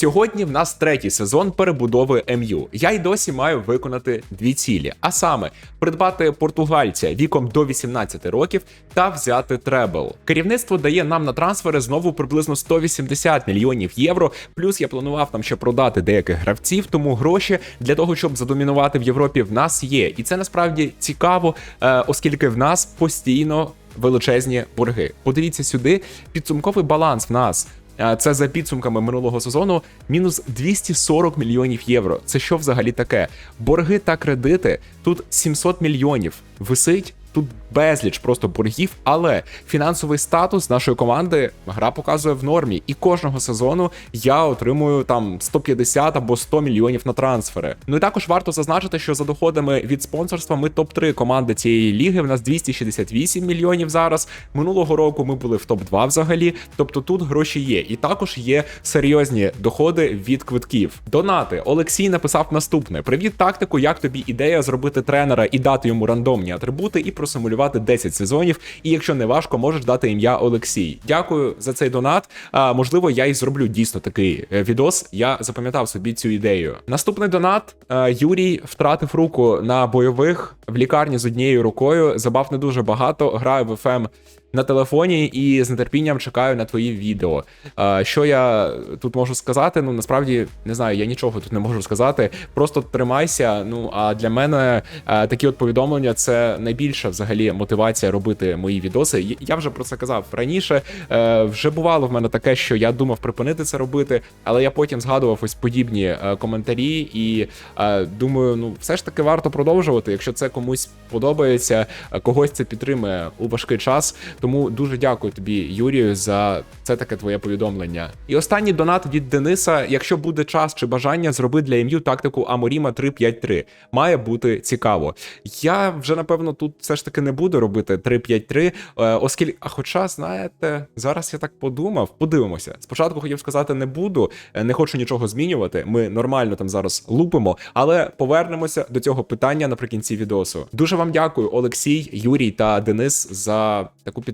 Сьогодні в нас третій сезон перебудови МЮ. Я й досі маю виконати дві цілі: а саме придбати португальця віком до 18 років та взяти требл. Керівництво дає нам на трансфери знову приблизно 180 мільйонів євро. Плюс я планував там ще продати деяких гравців, тому гроші для того, щоб задомінувати в Європі, в нас є. І це насправді цікаво, е, оскільки в нас постійно величезні борги. Подивіться сюди, підсумковий баланс в нас. Е, Це за підсумками минулого сезону мінус 240 мільйонів євро. Це що взагалі таке? Борги та кредити тут 700 мільйонів. Висить тут безліч просто боргів, але фінансовий статус нашої команди гра показує в нормі. І кожного сезону я отримую там 150 або 100 мільйонів на трансфери. Ну і також варто зазначити, що за доходами від спонсорства ми топ-3 команди цієї ліги. В нас 268 мільйонів зараз. Минулого року ми були в топ-2 взагалі. Тобто тут гроші є. І також є серйозні доходи від квитків. Донати Олексій написав наступне: Привіт, тактику. Як тобі ідея зробити тренера і дати йому рандомні атрибути і просимулювати 10 сезонів? І якщо не важко, можеш дати ім'я Олексій. Дякую за цей донат. А можливо, я і зроблю дійсно такий е, відос. Я запам'ятав собі цю ідею. Наступний донат. Е, Юрій втратив руку на бойових в лікарні з однією рукою. Забав не дуже багато. Граю в ФМ на телефоні і з нетерпінням чекаю на твої відео. Що я тут можу сказати? Ну насправді не знаю, я нічого тут не можу сказати. Просто тримайся. Ну а для мене такі от повідомлення це найбільша взагалі мотивація робити мої відоси. Я вже про це казав раніше. Е, Вже бувало в мене таке, що я думав припинити це робити, але я потім згадував ось подібні е, коментарі і е, думаю, ну все ж таки варто продовжувати, якщо це комусь подобається, когось це підтримує у важкий час. Тому дуже дякую тобі, Юрію, за це таке твоє повідомлення. І останній донат від Дениса. Якщо буде час чи бажання, зроби для ім'ю тактику Аморіма 3-5-3. Має бути цікаво. Я вже напевно тут все ж таки не буду робити 3-5-3, е, оскільки, а хоча, знаєте, зараз я так подумав, подивимося. Спочатку хотів сказати, не буду, е, не хочу нічого змінювати. Ми нормально там зараз лупимо, але повернемося до цього питання наприкінці відосу. Дуже вам дякую, Олексій, Юрій та Денис, за таку підтримку,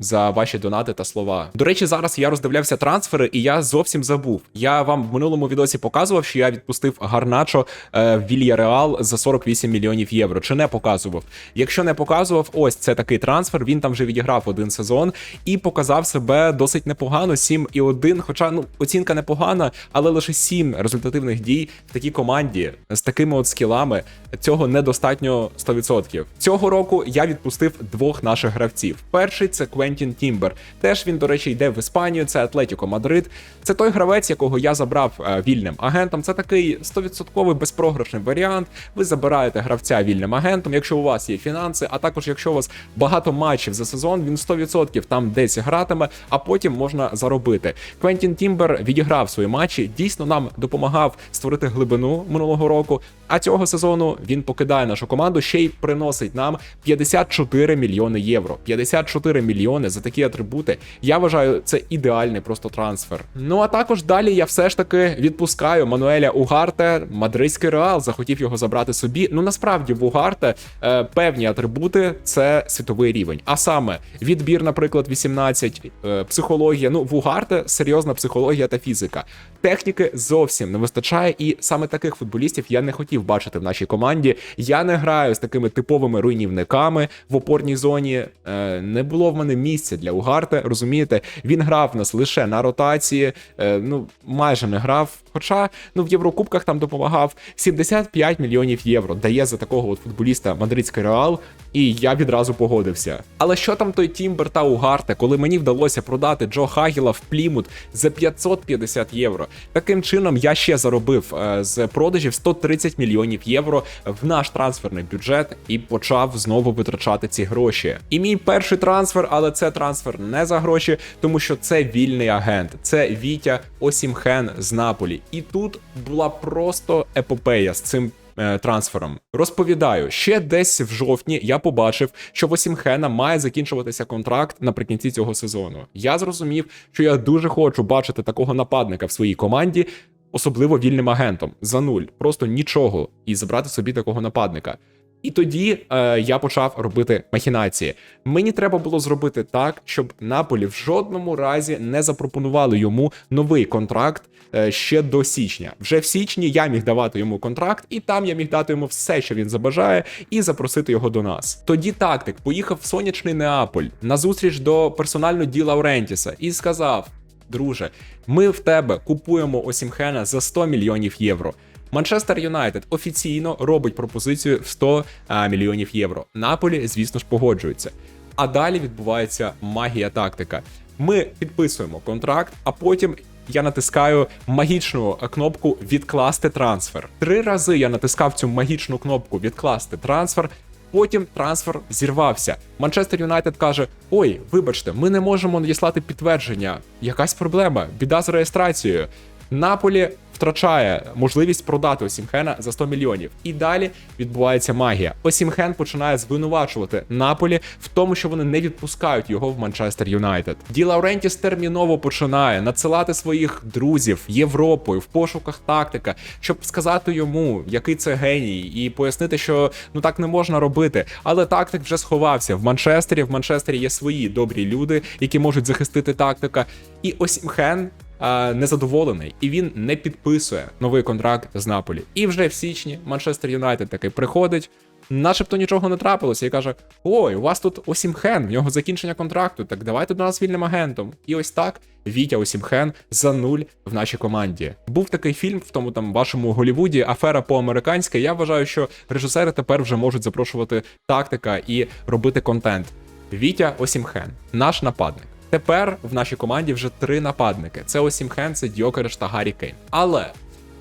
за ваші донати та слова. До речі, зараз я роздивлявся трансфери, і я зовсім забув. Я вам в минулому відосі показував, що я відпустив Гарначо е, Вільяреал за 48 мільйонів євро. Чи не показував? Якщо не показував, ось це такий трансфер. Він там вже відіграв один сезон і показав себе досить непогано. 7 і 1, Хоча ну оцінка непогана, але лише 7 результативних дій в такій команді з такими от скілами. Цього недостатньо 100%. Цього року я відпустив двох наших гравців. Перший це Квентін Тімбер. Теж він, до речі, йде в Іспанію. Це Атлетіко Мадрид. Це той гравець, якого я забрав е, вільним агентом. Це такий 100% безпрограшний варіант. Ви забираєте гравця вільним агентом, якщо у вас є фінанси, а також якщо у вас багато матчів за сезон, він 100% там десь гратиме, а потім можна заробити. Квентін Тімбер відіграв свої матчі, дійсно нам допомагав створити глибину минулого року. А цього сезону він покидає нашу команду, ще й приносить нам 54 мільйони євро. 54 мільйони за такі атрибути. Я вважаю, це ідеальний просто трансфер. Ну а також далі я все ж таки відпускаю Мануеля Угарте. Мадридський реал захотів його забрати собі. Ну насправді в Угарте е, певні атрибути це світовий рівень. А саме відбір, наприклад, 18, е, психологія. Ну в Угарте серйозна психологія та фізика. Техніки зовсім не вистачає, і саме таких футболістів я не хотів бачити в нашій команді. Я не граю з такими типовими руйнівниками в опорній зоні. Е, не було в мене місця для Угарте. Розумієте, він грав в нас лише на ротації, е, ну майже не грав. Хоча ну в Єврокубках там допомагав 75 мільйонів євро. Дає за такого от футболіста мадридський реал, і я відразу погодився. Але що там той Тімбер та Угарте, коли мені вдалося продати Джо Хагіла в Плімут за 550 євро? Таким чином я ще заробив е, з продажів 130 мільйонів євро в наш трансферний бюджет і почав знову витрачати ці гроші. І мій перший трансфер, але це трансфер не за гроші, тому що це вільний агент, це Вітя Осімхен з Наполі. І тут була просто епопея з цим. е, Трансфером розповідаю, ще десь в жовтні я побачив, що в Осімхена має закінчуватися контракт наприкінці цього сезону. Я зрозумів, що я дуже хочу бачити такого нападника в своїй команді, особливо вільним агентом за нуль, просто нічого, і забрати собі такого нападника. І тоді е, я почав робити махінації. Мені треба було зробити так, щоб Наполі в жодному разі не запропонували йому новий контракт ще до січня. Вже в січні я міг давати йому контракт, і там я міг дати йому все, що він забажає, і запросити його до нас. Тоді тактик поїхав в сонячний Неаполь на зустріч до персонально Ді Лаурентіса і сказав: Друже, ми в тебе купуємо Осімхена за 100 мільйонів євро. Манчестер Юнайтед офіційно робить пропозицію в 100 а, мільйонів євро. Наполі, звісно ж, погоджується. А далі відбувається магія тактика. Ми підписуємо контракт, а потім я натискаю магічну кнопку відкласти трансфер. Три рази я натискав цю магічну кнопку відкласти трансфер. Потім трансфер зірвався. Манчестер Юнайтед каже: Ой, вибачте, ми не можемо надіслати підтвердження. Якась проблема, біда з реєстрацією. Наполі втрачає можливість продати Осімхена за 100 мільйонів. І далі відбувається магія. Осімхен починає звинувачувати Наполі в тому, що вони не відпускають його в Манчестер Юнайтед. Ді Лаурентіс терміново починає надсилати своїх друзів Європою в пошуках тактика, щоб сказати йому, який це геній, і пояснити, що ну так не можна робити. Але тактик вже сховався в Манчестері. В Манчестері є свої добрі люди, які можуть захистити тактика. І Осімхен а, незадоволений, і він не підписує новий контракт з Наполі. І вже в січні Манчестер Юнайтед таки приходить. Начебто нічого не трапилося, і каже: Ой, у вас тут Осімхен, в нього закінчення контракту, так давайте до нас вільним агентом. І ось так Вітя Осімхен за нуль в нашій команді. Був такий фільм в тому там вашому Голівуді, афера по-американськи. Я вважаю, що режисери тепер вже можуть запрошувати тактика і робити контент. Вітя Осімхен, наш нападник. Тепер в нашій команді вже три нападники: це Осім це Дьокереш та Гаррі Кейн. Але,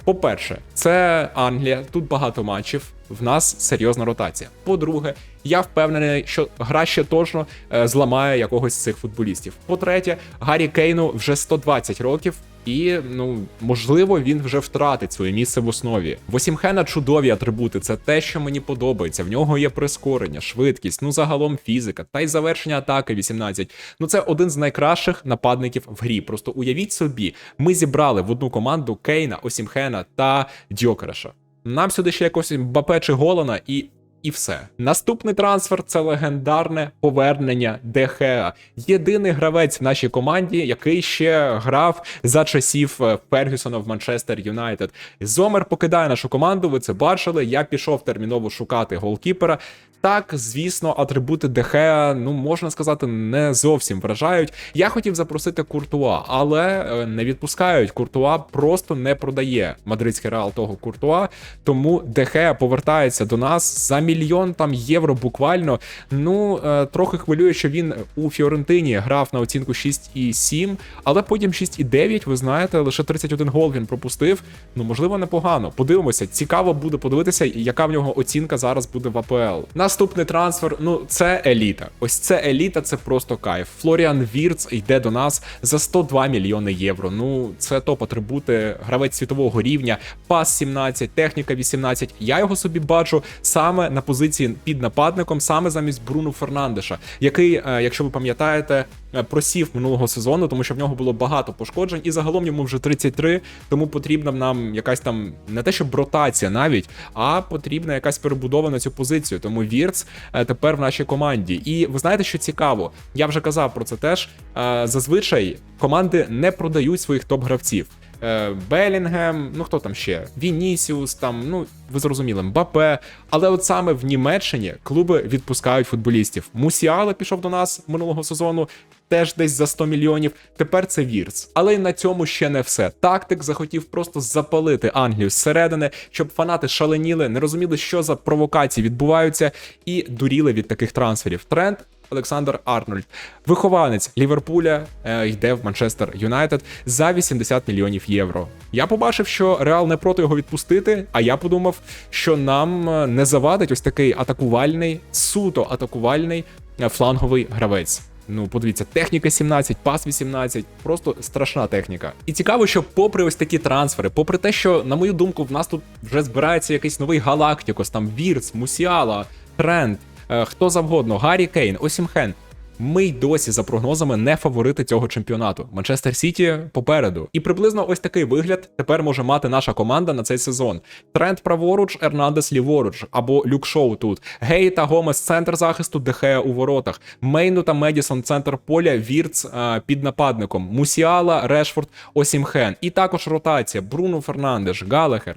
по-перше, це Англія, тут багато матчів. В нас серйозна ротація. По-друге, я впевнений, що гра ще точно е, зламає якогось з цих футболістів. По-третє, Гаррі Кейну вже 120 років, і ну можливо він вже втратить своє місце в основі. В Осімхена чудові атрибути. Це те, що мені подобається. В нього є прискорення, швидкість, ну загалом фізика, та й завершення атаки 18. Ну це один з найкращих нападників в грі. Просто уявіть собі, ми зібрали в одну команду Кейна, Осімхена та Дьокереша. Нам сюди ще якось Мбапе чи Голана і. І все. Наступний трансфер це легендарне повернення Дехеа. Єдиний гравець в нашій команді, який ще грав за часів е, Фергюсона в Манчестер Юнайтед. Зомер покидає нашу команду. Ви це бачили. Я пішов терміново шукати голкіпера. Так, звісно, атрибути Дехеа, ну можна сказати, не зовсім вражають. Я хотів запросити Куртуа, але е, не відпускають. Куртуа просто не продає мадридський реал того Куртуа. Тому Дехеа повертається до нас за мільйон там євро буквально. Ну е, трохи хвилює, що він у Фіорентині грав на оцінку 6,7, але потім 6,9, ви знаєте, лише 31 гол він пропустив. Ну можливо, непогано. Подивимося, цікаво буде подивитися, яка в нього оцінка зараз буде в АПЛ. Наступний трансфер, ну це еліта. Ось це еліта, це просто кайф. Флоріан Вірц йде до нас за 102 мільйони євро. Ну це топ-атрибути, гравець світового рівня, пас 17, техніка 18. Я його собі бачу саме на позиції під нападником, саме замість Бруну Фернандеша, який, е, якщо ви пам'ятаєте, просів минулого сезону, тому що в нього було багато пошкоджень, і загалом йому вже 33, тому потрібна нам якась там не те, що ротація навіть, а потрібна якась перебудова на цю позицію. Тому Вірц е, тепер в нашій команді. І ви знаєте, що цікаво? Я вже казав про це теж. Е, Зазвичай команди не продають своїх топ-гравців. Е, Белінгем, ну хто там ще? Вінісіус, там, ну ви зрозуміли, Мбапе. Але от саме в Німеччині клуби відпускають футболістів. Мусіала пішов до нас минулого сезону. Теж десь за 100 мільйонів. Тепер це Вірц. Але й на цьому ще не все. Тактик захотів просто запалити Англію зсередини, щоб фанати шаленіли, не розуміли, що за провокації відбуваються, і дуріли від таких трансферів. Тренд Олександр Арнольд, вихованець Ліверпуля, е, йде в Манчестер Юнайтед за 80 мільйонів євро. Я побачив, що Реал не проти його відпустити. А я подумав, що нам е, не завадить ось такий атакувальний, суто атакувальний е, фланговий гравець. Ну, подивіться, техніка 17, пас 18, просто страшна техніка. І цікаво, що попри ось такі трансфери, попри те, що, на мою думку, в нас тут вже збирається якийсь новий Галактикос, там Вірц, Мусіала, Тренд, хто завгодно, Гаррі Кейн, Осімхен. Ми й досі за прогнозами не фаворити цього чемпіонату. Манчестер Сіті попереду. І приблизно ось такий вигляд тепер може мати наша команда на цей сезон. Тренд праворуч, Ернандес ліворуч, або Люк Шоу тут. Гей та Гомес центр захисту, Дехея у воротах. Мейну та Медісон центр поля, Вірц а, під нападником. Мусіала, Решфорд, Осімхен. І також ротація: Бруно Фернандеш, Галахер,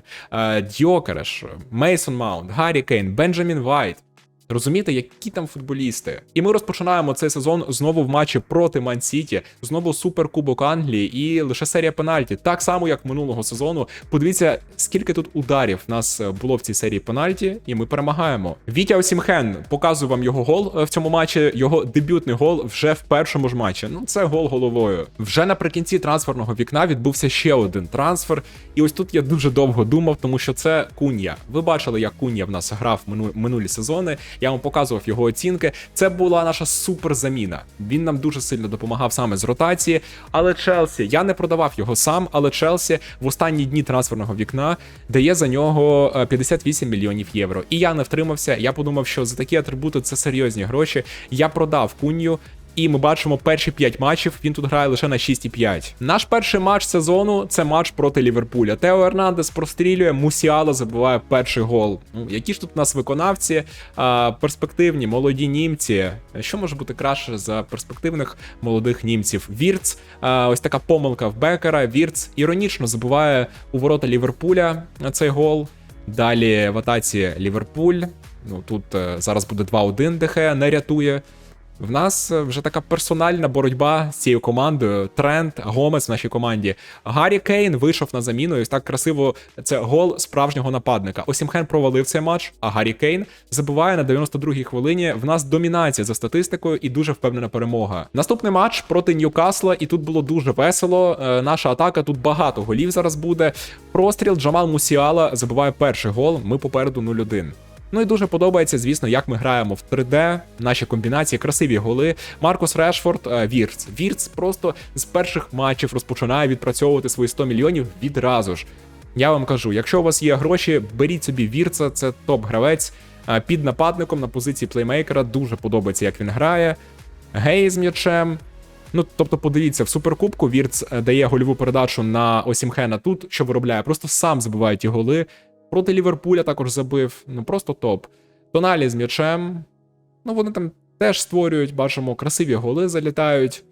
Дьокереш, Мейсон Маунт, Гаррі Кейн, Бенджамін Вайт. Розумієте, які там футболісти? І ми розпочинаємо цей сезон знову в матчі проти Ман Сіті, знову суперкубок Англії і лише серія пенальті. Так само, як минулого сезону. Подивіться, скільки тут ударів нас е, було в цій серії пенальті, і ми перемагаємо. Вітя Осімхен показую вам його гол е, в цьому матчі. Його дебютний гол вже в першому ж матчі. Ну це гол головою. Вже наприкінці трансферного вікна відбувся ще один трансфер. І ось тут я дуже довго думав, тому що це Кунья. Ви бачили, як Кунья в нас грав минулі сезони. Я вам показував його оцінки. Це була наша суперзаміна. Він нам дуже сильно допомагав саме з ротації. Але Челсі, я не продавав його сам, але Челсі в останні дні трансферного вікна дає за нього е, 58 мільйонів євро. І я не втримався. Я подумав, що за такі атрибути це серйозні гроші. Я продав кунью. І ми бачимо перші 5 матчів. Він тут грає лише на 6,5. Наш перший матч сезону це матч проти Ліверпуля. Тео Ернандес прострілює, Мусіало забиває перший гол. Ну які ж тут у нас виконавці, а, перспективні, молоді німці. Що може бути краще за перспективних молодих німців? Вірц, а, ось така помилка в Бекера. Вірц іронічно забиває у ворота Ліверпуля цей гол. Далі в атаці Ліверпуль. Ну тут е, зараз буде 2-1, ДХ не рятує. В нас е, вже така персональна боротьба з цією командою. Тренд, Гомес в нашій команді. Гаррі Кейн вийшов на заміну. І так красиво це гол справжнього нападника. Осімхен провалив цей матч, а Гаррі Кейн забиває на 92-й хвилині. В нас домінація за статистикою і дуже впевнена перемога. Наступний матч проти Ньюкасла, і тут було дуже весело. Е, Наша атака тут багато голів зараз буде. Простріл Джамал Мусіала забиває перший гол. Ми попереду 0-1. Ну і дуже подобається, звісно, як ми граємо в 3D, наші комбінації, красиві голи. Маркус Решфорд, е, Вірц. Вірц просто з перших матчів розпочинає відпрацьовувати свої 100 мільйонів відразу ж. Я вам кажу, якщо у вас є гроші, беріть собі Вірца, це топ-гравець. Е, Під нападником на позиції плеймейкера дуже подобається, як він грає. Гей з м'ячем. Ну, тобто, подивіться, в суперкубку Вірц е, дає гольову передачу на Осімхена тут, що виробляє, просто сам забиває ті голи. Проти Ліверпуля також забив. Ну просто топ. Тоналі з м'ячем. Ну, вони там теж створюють, бачимо, красиві голи залітають.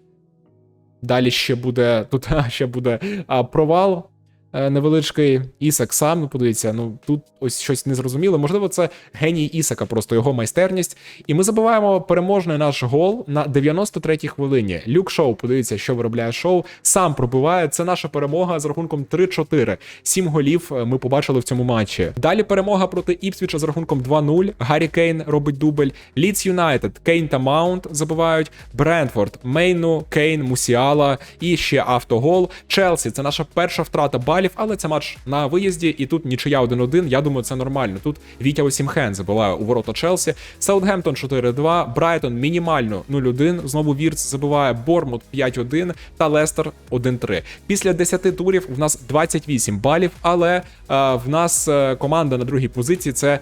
Далі ще буде. Тут ще буде а, провал невеличкий. Ісак сам, ну подивіться, ну тут ось щось незрозуміле. Можливо, це геній Ісака, просто його майстерність. І ми забиваємо переможний наш гол на 93-й хвилині. Люк Шоу, подивіться, що виробляє шоу. Сам пробиває. Це наша перемога з рахунком 3-4. Сім голів е, ми побачили в цьому матчі. Далі перемога проти Іпсвіча з рахунком 2-0. Гаррі Кейн робить дубль. Лідс Юнайтед, Кейн та Маунт забивають. Брентфорд, Мейну, Кейн, Мусіала і ще автогол. Челсі це наша перша втрата балів, але це матч на виїзді, і тут нічия 1-1. Я думаю, це нормально. Тут Вітя Осімхен забиває у ворота Челсі. Саутгемптон 4-2, Брайтон мінімально 0-1. Знову Вірц забиває Бормут 5-1 та Лестер 1-3. Після 10 турів в нас 28 балів, але е, в нас е, команда на другій позиції це.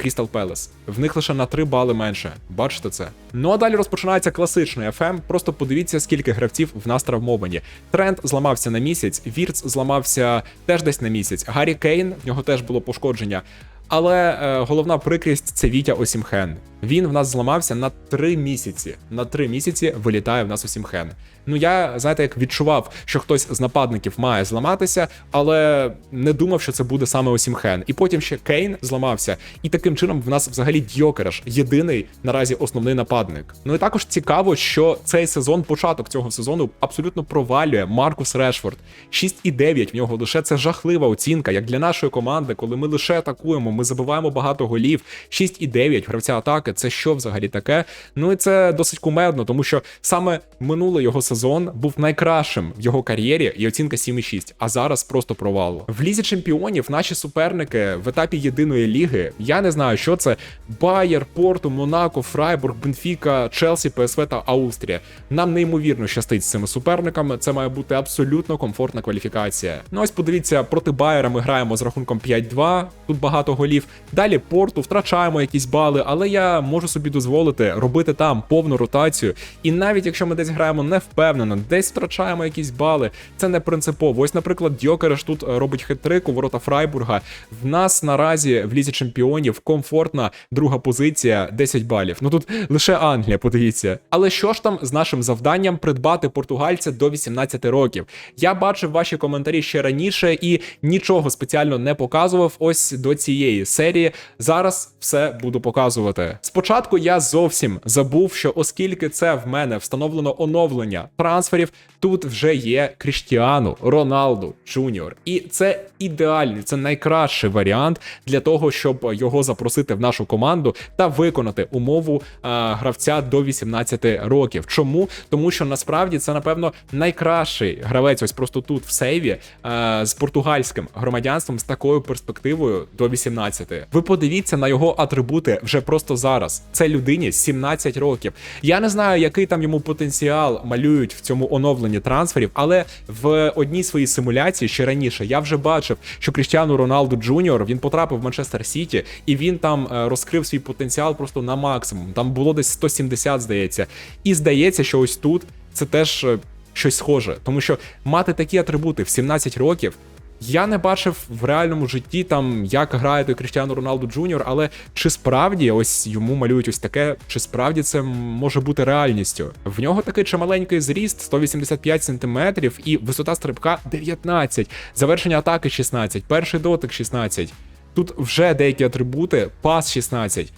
Крістал Пелес. В них лише на 3 бали менше. Бачите це? Ну а далі розпочинається класичний FM. Просто подивіться, скільки гравців в нас травмовані. Тренд зламався на місяць, Вірц зламався теж десь на місяць. Гаррі Кейн, в нього теж було пошкодження. Але е, головна прикрість це Вітя Осімхен. Він в нас зламався на 3 місяці. На 3 місяці вилітає в нас Осімхен. Ну я знаєте, як відчував, що хтось з нападників має зламатися, але не думав, що це буде саме Осімхен. І потім ще Кейн зламався. І таким чином в нас взагалі Дьокереш єдиний наразі основний нападник. Ну і також цікаво, що цей сезон, початок цього сезону, абсолютно провалює Маркус Решфорд. 6,9 в нього лише це жахлива оцінка, як для нашої команди, коли ми лише атакуємо, ми забиваємо багато голів. 6,9 гравця атаки. Це що взагалі таке? Ну і це досить кумедно, тому що саме минулий його сезон був найкращим в його кар'єрі, і оцінка 7,6, а зараз просто провал. В лізі чемпіонів наші суперники в етапі єдиної ліги. Я не знаю, що це Байер, Порту, Монако, Фрайбург, Бенфіка, Челсі, ПСВ та Австрія. Нам неймовірно щастить з цими суперниками. Це має бути абсолютно комфортна кваліфікація. Ну ось подивіться, проти Байера ми граємо з рахунком 5-2. Тут багато голів. Балів. Далі порту втрачаємо якісь бали, але я можу собі дозволити робити там повну ротацію. І навіть якщо ми десь граємо не впевнено, десь втрачаємо якісь бали, це не принципово. Ось, наприклад, Дьокереш тут робить хитрик у ворота Фрайбурга. В нас наразі в лізі чемпіонів комфортна друга позиція 10 балів. Ну тут лише Англія, подивіться. Але що ж там з нашим завданням придбати португальця до 18 років? Я бачив ваші коментарі ще раніше і нічого спеціально не показував ось до цієї серії. Зараз все буду показувати. Спочатку я зовсім забув, що оскільки це в мене встановлено оновлення трансферів, тут вже є Кріштіану Роналду Джуніор. І це ідеальний, це найкращий варіант для того, щоб його запросити в нашу команду та виконати умову а, гравця до 18 років. Чому? Тому що насправді це, напевно, найкращий гравець, ось просто тут в сейві а, з португальським громадянством з такою перспективою до 18. Ви подивіться на його атрибути вже просто зараз. Це людині 17 років. Я не знаю, який там йому потенціал малюють в цьому оновленні трансферів, але в одній своїй симуляції ще раніше я вже бачив, що Кріштіану Роналду Джуніор він потрапив в Манчестер Сіті, і він там е, розкрив свій потенціал просто на максимум. Там було десь 170, здається. І здається, що ось тут це теж е, щось схоже, тому що мати такі атрибути в 17 років. Я не бачив в реальному житті там, як грає той Кріштіану Роналду Джуніор, але чи справді ось йому малюють ось таке, чи справді це може бути реальністю? В нього такий чималенький зріст 185 сантиметрів і висота стрибка 19, завершення атаки 16, перший дотик 16. Тут вже деякі атрибути, пас 16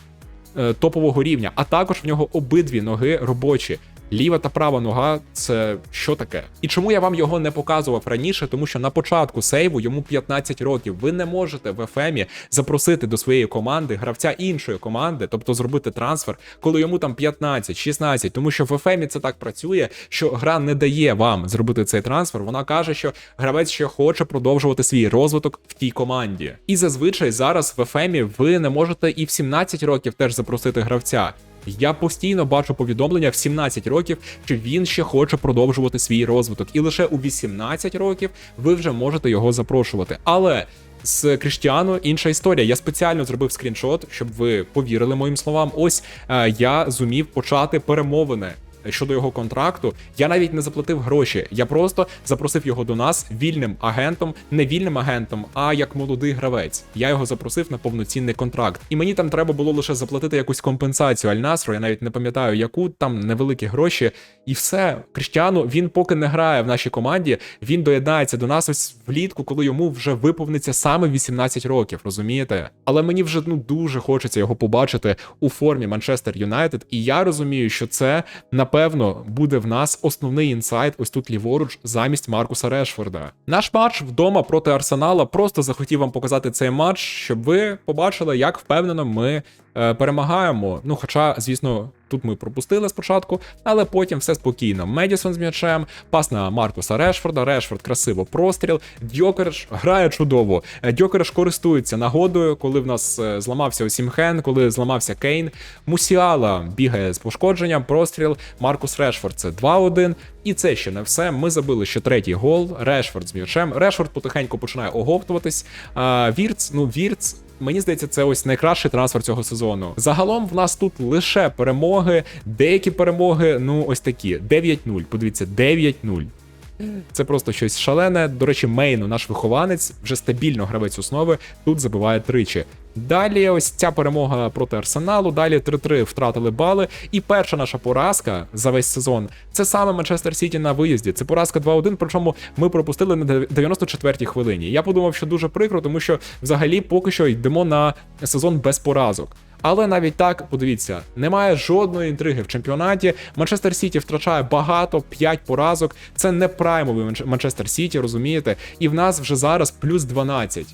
е, топового рівня, а також в нього обидві ноги робочі. Ліва та права нога це що таке? І чому я вам його не показував раніше? Тому що на початку сейву йому 15 років. Ви не можете в ефемі запросити до своєї команди гравця іншої команди, тобто зробити трансфер, коли йому там 15, 16, тому що в ефемі це так працює, що гра не дає вам зробити цей трансфер. Вона каже, що гравець ще хоче продовжувати свій розвиток в тій команді. І зазвичай зараз в ефемі ви не можете і в 17 років теж запросити гравця. Я постійно бачу повідомлення в 17 років, що він ще хоче продовжувати свій розвиток, і лише у 18 років ви вже можете його запрошувати. Але з Кріштіану інша історія. Я спеціально зробив скріншот, щоб ви повірили моїм словам. Ось е, я зумів почати перемовини. Щодо його контракту, я навіть не заплатив гроші. Я просто запросив його до нас вільним агентом, не вільним агентом, а як молодий гравець. Я його запросив на повноцінний контракт. І мені там треба було лише заплатити якусь компенсацію Альнасру. Я навіть не пам'ятаю, яку там невеликі гроші. І все. Кріштіану він поки не грає в нашій команді. Він доєднається до нас ось влітку, коли йому вже виповниться саме 18 років. Розумієте? Але мені вже ну дуже хочеться його побачити у формі Манчестер Юнайтед. І я розумію, що це напевно буде в нас основний інсайт. Ось тут ліворуч замість Маркуса Решфорда. Наш матч вдома проти Арсенала. Просто захотів вам показати цей матч, щоб ви побачили, як впевнено ми перемагаємо. Ну, хоча, звісно. Тут ми пропустили спочатку, але потім все спокійно. Медісон з м'ячем, пас на Маркуса Решфорда. Решфорд красиво простріл. Дьокерш грає чудово. Е, Дьокерш користується нагодою, коли в нас е, зламався Осімхен, коли зламався Кейн. Мусіала бігає з пошкодженням, простріл. Маркус Решфорд це 2-1. І це ще не все. Ми забили ще третій гол. Решфорд з м'ячем. Решфорд потихеньку починає оговтуватись. Вірц, ну Вірц. Мені здається, це ось найкращий трансфер цього сезону. Загалом в нас тут лише перемоги, деякі перемоги, ну ось такі: 9-0. Подивіться, 9-0. Це просто щось шалене. До речі, Мейну, наш вихованець, вже стабільно гравець основи, тут забиває тричі. Далі, ось ця перемога проти Арсеналу. Далі 3-3 втратили бали. І перша наша поразка за весь сезон це саме Манчестер Сіті на виїзді. Це поразка 2-1, причому ми пропустили на 94-й хвилині. Я подумав, що дуже прикро, тому що взагалі поки що йдемо на сезон без поразок. Але навіть так, подивіться, немає жодної інтриги в чемпіонаті. Манчестер Сіті втрачає багато, 5 поразок. Це не праймовий Манчестер Сіті, розумієте? І в нас вже зараз плюс 12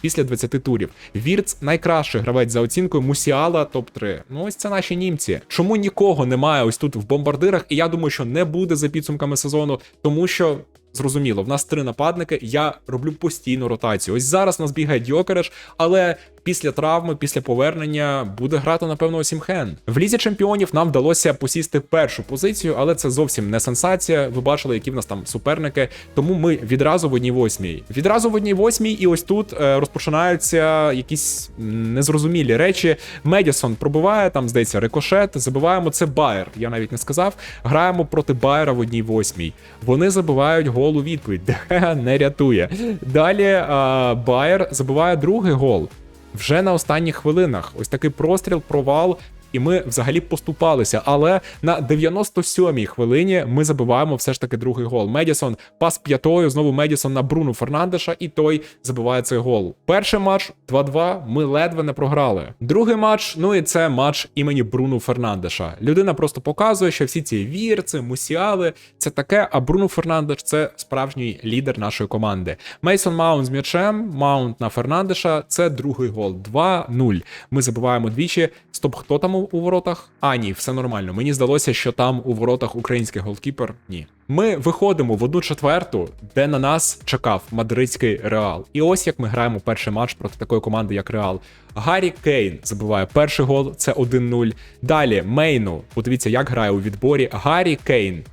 після 20 турів. Вірц найкращий гравець за оцінкою Мусіала топ-3. Ну ось це наші німці. Чому нікого немає ось тут в бомбардирах? І я думаю, що не буде за підсумками сезону, тому що. Зрозуміло, в нас три нападники. Я роблю постійну ротацію. Ось зараз нас бігає Дьокереш, але після травми, після повернення буде грати, напевно, Осімхен. В лізі чемпіонів нам вдалося посісти першу позицію, але це зовсім не сенсація. Ви бачили, які в нас там суперники. Тому ми відразу в одній восьмій. Відразу в одній восьмій, і ось тут е, розпочинаються якісь незрозумілі речі. Медісон пробиває там, здається, рикошет. Забиваємо це Байер. Я навіть не сказав. Граємо проти Байера в одній восьмій. Вони забивають гол у відповідь. Не рятує. Далі е, Байер забиває другий гол. Вже на останніх хвилинах. Ось такий простріл, провал. І ми взагалі поступалися. Але на 97-й хвилині ми забиваємо все ж таки другий гол. Медісон пас п'ятою, знову Медісон на Бруну Фернандеша, і той забиває цей гол. Перший матч 2-2, ми ледве не програли. Другий матч, ну і це матч імені Бруну Фернандеша. Людина просто показує, що всі ці вірці, мусіали, це таке, а Бруно Фернандеш це справжній лідер нашої команди. Мейсон Маунт з м'ячем, Маунт на Фернандеша. Це другий гол. 2-0. Ми забиваємо двічі. Стоп, хто там у, воротах? А, ні, все нормально. Мені здалося, що там у воротах український голкіпер. Ні. Ми виходимо в одну четверту, де на нас чекав мадридський Реал. І ось як ми граємо перший матч проти такої команди, як Реал. Гаррі Кейн забиває перший гол, це 1-0. Далі Мейну. Подивіться, як грає у відборі. Гаррі Кейн.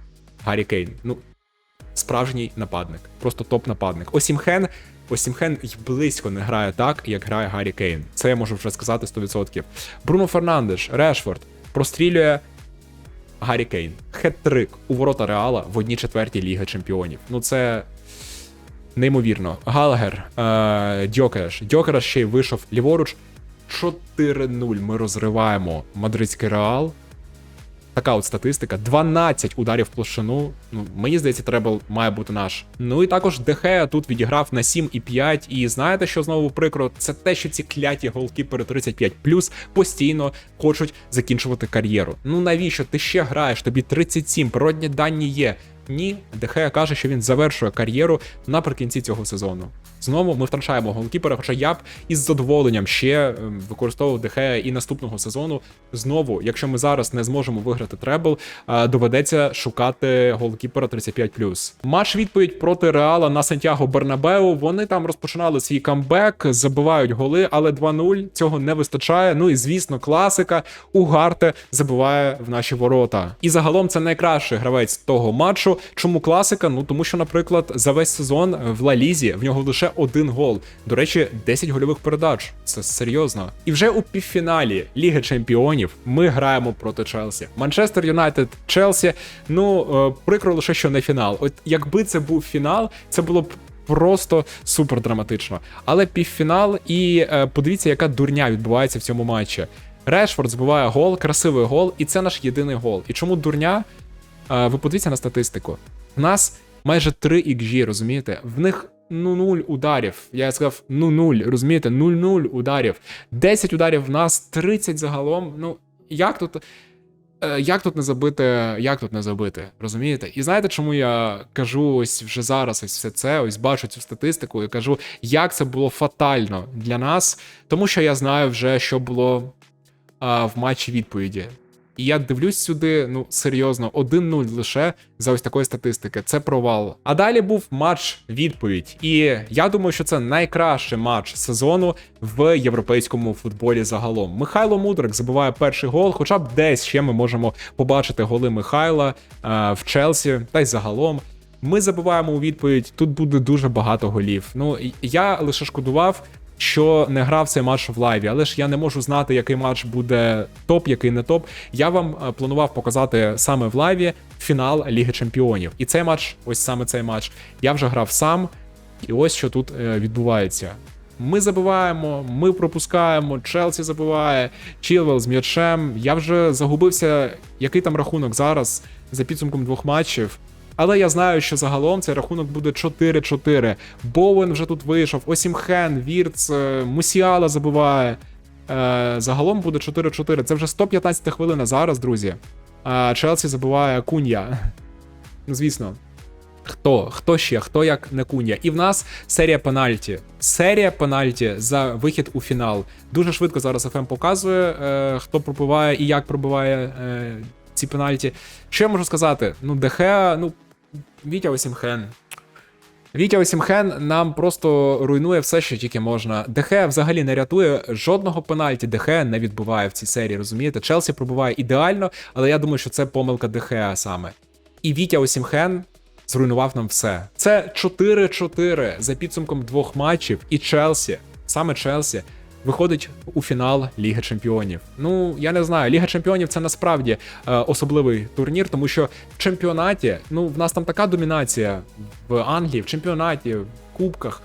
Гаррі Кейн. Ну, справжній нападник. Просто топ-нападник. Осімхен. Осімхен й близько не грає так, як грає Гаррі Кейн. Це я можу вже сказати 100%. Бруно Фернандеш, Решфорд прострілює Гаррі Кейн. Хет-трик у ворота Реала в одній четвертій Ліги Чемпіонів. Ну це неймовірно. Галагер, е, Дьокереш. Дьокереш ще й вийшов ліворуч. 4-0 ми розриваємо мадридський Реал. Така от статистика. 12 ударів в площину. Ну, мені здається, треба має бути наш. Ну і також Дехея тут відіграв на 7,5. І знаєте, що знову прикро? Це те, що ці кляті голкіпери 35 постійно хочуть закінчувати кар'єру. Ну навіщо? Ти ще граєш? Тобі 37, природні дані є. Ні, Дехея каже, що він завершує кар'єру наприкінці цього сезону. Знову ми втрачаємо голкіпера, хоча я б із задоволенням ще ем, використовував Дехея і наступного сезону. Знову, якщо ми зараз не зможемо виграти требл, е, доведеться шукати голкіпера 35+. Матч відповідь проти Реала на Сантьяго Бернабеу. Вони там розпочинали свій камбек, забивають голи, але 2-0 цього не вистачає. Ну і звісно, класика. Угарте забиває в наші ворота. І загалом це найкращий гравець того матчу. Чому класика? Ну тому що, наприклад, за весь сезон в Ла Лізі в нього лише один гол. До речі, 10 гольових передач. Це серйозно. І вже у півфіналі Ліги Чемпіонів ми граємо проти Челсі. Манчестер Юнайтед Челсі. Ну е, прикро лише що не фінал. От якби це був фінал, це було б. Просто супер драматично. Але півфінал, і е, подивіться, яка дурня відбувається в цьому матчі. Решфорд збиває гол, красивий гол, і це наш єдиний гол. І чому дурня? Е, ви подивіться на статистику. У нас майже 3 XG, розумієте? В них ну 0 ударів. Я сказав ну 0, розумієте? 0-0 ударів. 10 ударів в нас, 30 загалом. Ну, як тут. е, Як тут не забити, як тут не забити, розумієте? І знаєте, чому я кажу ось вже зараз ось все це, ось бачу цю статистику і кажу, як це було фатально для нас, тому що я знаю вже, що було а, в матчі відповіді. І я дивлюсь сюди, ну серйозно, 1-0 лише за ось такої статистики. Це провал. А далі був матч відповідь. І я думаю, що це найкращий матч сезону в європейському футболі загалом. Михайло Мудрик забиває перший гол, хоча б десь ще ми можемо побачити голи Михайла е, в Челсі, та й загалом. Ми забиваємо у відповідь. Тут буде дуже багато голів. Ну я лише шкодував, що не грав цей матч в лайві, але ж я не можу знати, який матч буде топ, який не топ. Я вам е, планував показати саме в лайві фінал Ліги Чемпіонів. І цей матч, ось саме цей матч, я вже грав сам, і ось що тут е, відбувається. Ми забиваємо, ми пропускаємо, Челсі забиває, Чілвел з м'ячем. Я вже загубився, який там рахунок зараз за підсумком двох матчів. Але я знаю, що загалом цей рахунок буде 4-4. Боуен вже тут вийшов, Осімхен, Вірц, е, Мусіала забиває. Е, Загалом буде 4-4. Це вже 115 хвилина зараз, друзі. Челсі забиває Кунья. Ну, звісно. Хто? Хто ще? Хто як не Кунья? І в нас серія пенальті. Серія пенальті за вихід у фінал. Дуже швидко зараз ФМ показує, е, хто пробиває і як пробиває е, ці пенальті. Що я можу сказати? Ну, Дехеа, ну, Вітя Осімхен. Вітя Осімхен нам просто руйнує все, що тільки можна. ДХ взагалі не рятує жодного пенальті. ДХ не відбуває в цій серії. Розумієте? Челсі пробуває ідеально, але я думаю, що це помилка ДХ саме. І Вітя Осімхен зруйнував нам все. Це 4-4 за підсумком двох матчів, і Челсі, саме Челсі, виходить у фінал Ліги Чемпіонів. Ну я не знаю, Ліга Чемпіонів це насправді е, особливий турнір, тому що в чемпіонаті, ну в нас там така домінація в Англії, в чемпіонаті, в кубках,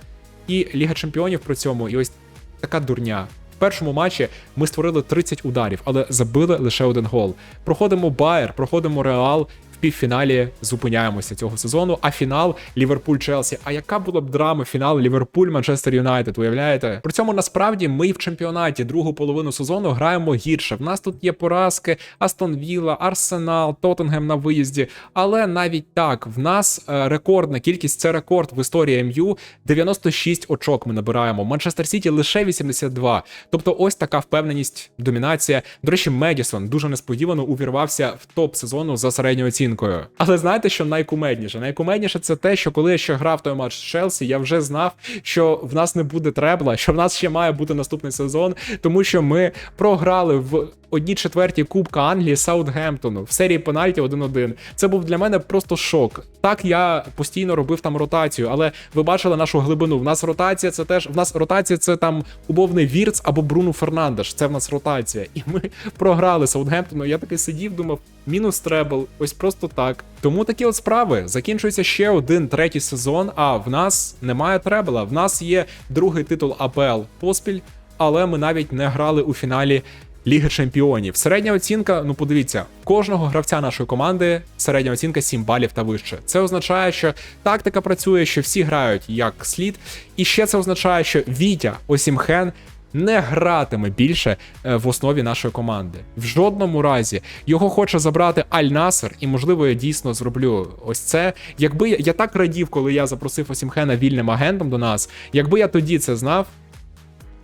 і Ліга Чемпіонів при цьому, і ось така дурня. В першому матчі ми створили 30 ударів, але забили лише один гол. Проходимо Байер, проходимо Реал. Півфіналі зупиняємося цього сезону. А фінал Ліверпуль Челсі. А яка була б драма фінал Ліверпуль Манчестер Юнайтед? Уявляєте? При цьому насправді ми в чемпіонаті другу половину сезону граємо гірше. В нас тут є поразки, Астон Вілла, Арсенал, Тоттенгем на виїзді. Але навіть так, в нас е, рекордна кількість це рекорд в історії МЮ. 96 очок ми набираємо. Манчестер Сіті лише 82. Тобто, ось така впевненість, домінація. До речі, Медісон дуже несподівано увірвався в топ сезону за середньою оцінкою. Але знаєте, що найкумедніше? Найкумедніше це те, що коли я ще грав той матч з Челсі, я вже знав, що в нас не буде требла, що в нас ще має бути наступний сезон, тому що ми програли в одній четвертій Кубка Англії Саутгемптону в серії пенальті 1-1. Це був для мене просто шок. Так я постійно робив там ротацію, але ви бачили нашу глибину. В нас ротація це теж в нас ротація це там умовний Вірц або Бруно Фернандеш. Це в нас ротація. І ми програли Саутгемптону. Я такий сидів, думав, мінус требл, ось просто так. Тому такі от справи. Закінчується ще один третій сезон. А в нас немає требла. В нас є другий титул АПЛ поспіль, але ми навіть не грали у фіналі. Ліги Чемпіонів. Середня оцінка, ну подивіться, кожного гравця нашої команди середня оцінка 7 балів та вище. Це означає, що тактика працює, що всі грають як слід. І ще це означає, що Вітя Осімхен не гратиме більше е, в основі нашої команди. В жодному разі його хоче забрати Аль Насер, і можливо я дійсно зроблю ось це. Якби я, я так радів, коли я запросив Осімхена вільним агентом до нас, якби я тоді це знав,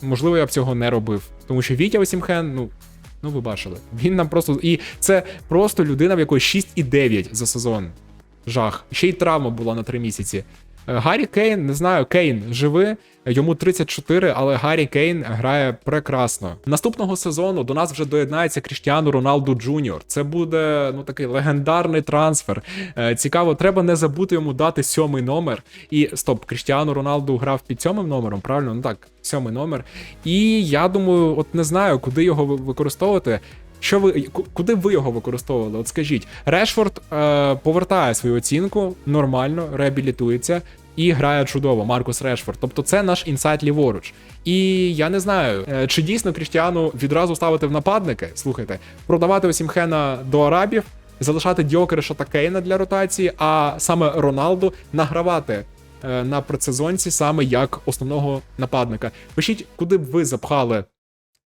можливо, я б цього не робив. Тому що Вітя Осімхен, ну. Ну, ви бачили. Він нам просто. І це просто людина, в якої 6,9 за сезон. Жах. Ще й травма була на 3 місяці. Е, Гаррі Кейн, не знаю, Кейн живий, йому 34, але Гаррі Кейн грає прекрасно. Наступного сезону до нас вже доєднається Кріштіану Роналду Джуніор. Це буде ну такий легендарний трансфер. Е, Цікаво, треба не забути йому дати сьомий номер. І стоп, Кріштіану Роналду грав під сьомим номером, правильно? Ну так, сьомий номер. І я думаю, от не знаю, куди його використовувати. Що ви куди ви його використовували? От скажіть, Решфорд е, повертає свою оцінку нормально, реабілітується і грає чудово. Маркус Решфорд. Тобто це наш інсайт ліворуч. І я не знаю, е, чи дійсно Кріштіану відразу ставити в нападники. Слухайте, продавати Осімхена до арабів, залишати Дьокереша та Кейна для ротації, а саме Роналду награвати. е, На предсезонці саме як основного нападника. Пишіть, куди б ви запхали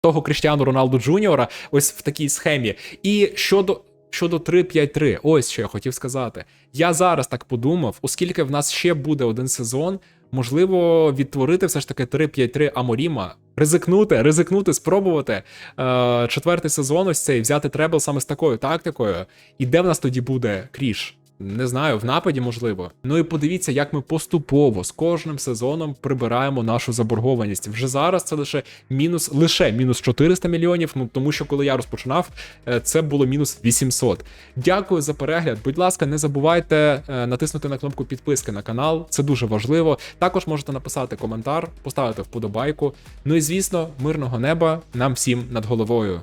того Кріштіану Роналду Джуніора ось в такій схемі. І щодо. Щодо 3-5-3, ось що я хотів сказати. Я зараз так подумав, оскільки в нас ще буде один сезон, можливо, відтворити все ж таки 3-5-3 Аморіма, ризикнути, ризикнути, спробувати е, четвертий сезон, ось цей взяти требл саме з такою тактикою. І де в нас тоді буде кріш? Не знаю, в нападі можливо. Ну і подивіться, як ми поступово з кожним сезоном прибираємо нашу заборгованість. Вже зараз це лише мінус, лише мінус 400 мільйонів. Ну тому що коли я розпочинав, е, це було мінус 800. Дякую за перегляд. Будь ласка, не забувайте е, натиснути на кнопку підписки на канал. Це дуже важливо. Також можете написати коментар, поставити вподобайку. Ну і звісно, мирного неба нам всім над головою.